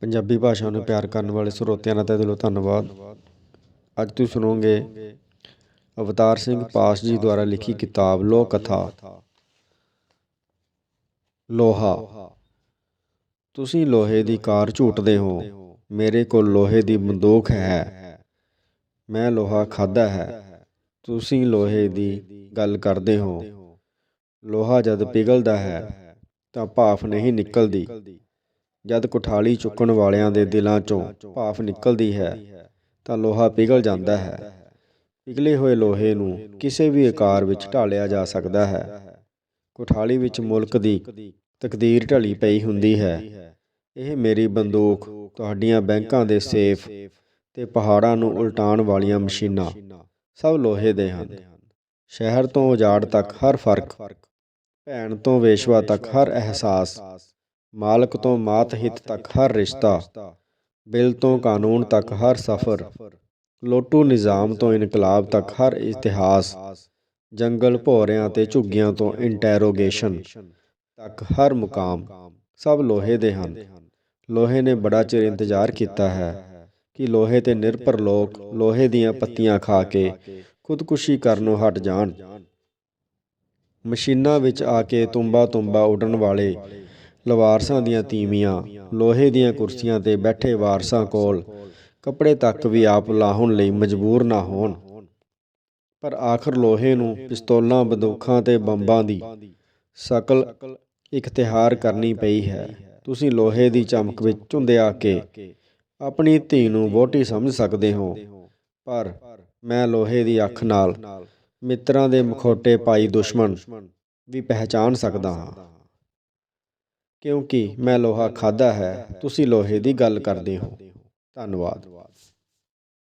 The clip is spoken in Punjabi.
ਪੰਜਾਬੀ ਭਾਸ਼ਾ ਨੂੰ ਪਿਆਰ ਕਰਨ ਵਾਲੇ ਸਰੋਤਿਆਂ ਦਾ ਤਹਿ ਦਿਲੋਂ ਧੰਨਵਾਦ। ਅੱਜ ਤੁਸੀਂ ਸੁਣੋਗੇ ਅਵਤਾਰ ਸਿੰਘ ਪਾਸ ਜੀ ਦੁਆਰਾ ਲਿਖੀ ਕਿਤਾਬ ਲੋਕ ਕਥਾ ਲੋਹਾ। ਤੁਸੀਂ ਲੋਹੇ ਦੀ ਕਾਰ ਝੂਟਦੇ ਹੋ। ਮੇਰੇ ਕੋਲ ਲੋਹੇ ਦੀ ਬੰਦੂਕ ਹੈ। ਮੈਂ ਲੋਹਾ ਖਾਦਾ ਹੈ। ਤੁਸੀਂ ਲੋਹੇ ਦੀ ਗੱਲ ਕਰਦੇ ਹੋ। ਲੋਹਾ ਜਦ ਪਿਘਲਦਾ ਹੈ ਤਾਂ ਭਾਫ ਨਹੀਂ ਨਿਕਲਦੀ। ਜਦ ਕੁਠਾਲੀ ਚੁੱਕਣ ਵਾਲਿਆਂ ਦੇ ਦਿਲਾਂ ਚੋਂ ਭਾਫ ਨਿਕਲਦੀ ਹੈ, ਤਾਂ ਲੋਹਾ ਪਿਘਲ ਜਾਂਦਾ ਹੈ। ਪਿਘਲੇ ਹੋਏ ਲੋਹੇ ਨੂੰ ਕਿਸੇ ਵੀ ਆਕਾਰ ਵਿੱਚ ਢਾਲਿਆ ਜਾ ਸਕਦਾ ਹੈ। ਕੁਠਾਲੀ ਵਿੱਚ ਮੁਲਕ ਦੀ ਤਕਦੀਰ ਢਲੀ ਪਈ ਹੁੰਦੀ ਹੈ। ਇਹ ਮੇਰੀ ਬੰਦੂਕ ਤੁਹਾਡੀਆਂ ਬੈਂਕਾਂ ਦੇ ਸੇਫ ਤੇ ਪਹਾੜਾਂ ਨੂੰ ਉਲਟਾਉਣ ਵਾਲੀਆਂ ਮਸ਼ੀਨਾਂ ਸਭ ਲੋਹੇ ਦੇ ਹਨ। ਸ਼ਹਿਰ ਤੋਂ ਉਜਾੜ ਤੱਕ ਹਰ ਫ਼ਰਕ, ਭੈਣ ਤੋਂ ਵੇਸ਼ਵਾ ਤੱਕ ਹਰ ਅਹਿਸਾਸ ਮਾਲਕ ਤੋਂ ਮਾਤ ਮਾਤਹਿਤ ਤੱਕ ਹਰ ਰਿਸ਼ਤਾ, ਬਿੱਲ ਤੋਂ ਕਾਨੂੰਨ ਤੱਕ ਹਰ ਸਫ਼ਰ, ਲੋਟੂ ਨਿਜ਼ਾਮ ਤੋਂ ਇਨਕਲਾਬ ਤੱਕ ਹਰ ਇਤਿਹਾਸ, ਜੰਗਲ ਭੋਰਿਆਂ ਤੇ ਝੁੱਗੀਆਂ ਤੋਂ ਇੰਟੈਰੋਗੇਸ਼ਨ ਤੱਕ ਹਰ ਮੁਕਾਮ, ਸਭ ਲੋਹੇ ਦੇ ਹਨ। ਲੋਹੇ ਨੇ ਬੜਾ ਚਿਰ ਇੰਤਜ਼ਾਰ ਕੀਤਾ ਹੈ ਕਿ ਲੋਹੇ ਤੇ ਨਿਰਭਰ ਲੋਕ ਲੋਹੇ ਦੀਆਂ ਪੱਤੀਆਂ ਖਾ ਕੇ ਖੁਦਕੁਸ਼ੀ ਕਰਨੋਂ ਹਟ ਜਾਣ। ਮਸ਼ੀਨਾਂ ਵਿੱਚ ਆ ਕੇ ਤੁੰਬਾ ਤੁੰਬਾ ਉੱਡਣ ਵਾਲੇ ਲਵਾਰਸਾਂ ਦੀਆਂ ਤੀਵੀਆਂ, ਲੋਹੇ ਦੀਆਂ ਕੁਰਸੀਆਂ ਤੇ ਬੈਠੇ ਵਾਰਸਾਂ ਕੋਲ ਕੱਪੜੇ ਤੱਕ ਵੀ ਆਪ ਲਾਹੁਣ ਲਈ ਮਜਬੂਰ ਨਾ ਹੋਣ। ਪਰ ਆਖਰ ਲੋਹੇ ਨੂੰ ਪਿਸਤੌਲਾਂ, ਬੰਦੂਕਾਂ ਤੇ ਬੰਬਾਂ ਦੀ ਸ਼ਕਲ ਇਖਤਿਆਰ ਕਰਨੀ ਪਈ ਹੈ। ਤੁਸੀਂ ਲੋਹੇ ਦੀ ਚਮਕ ਵਿੱਚ ਝੁੰਦਿਆ ਕੇ ਆਪਣੀ ਧੀ ਨੂੰ ਵੋਟੀ ਸਮਝ ਸਕਦੇ ਹੋ। ਪਰ ਮੈਂ ਲੋਹੇ ਦੀ ਅੱਖ ਨਾਲ ਮਿੱਤਰਾਂ ਦੇ ਮਖੌਟੇ ਪਾਈ ਦੁਸ਼ਮਣ ਵੀ ਪਹਿਚਾਨ ਸਕਦਾ ਹਾਂ। ਕਿਉਂਕਿ ਮੈਂ ਲੋਹਾ ਖਾਦਾ ਹੈ ਤੁਸੀਂ ਲੋਹੇ ਦੀ ਗੱਲ ਕਰਦੇ ਹੋ। ਧੰਨਵਾਦ।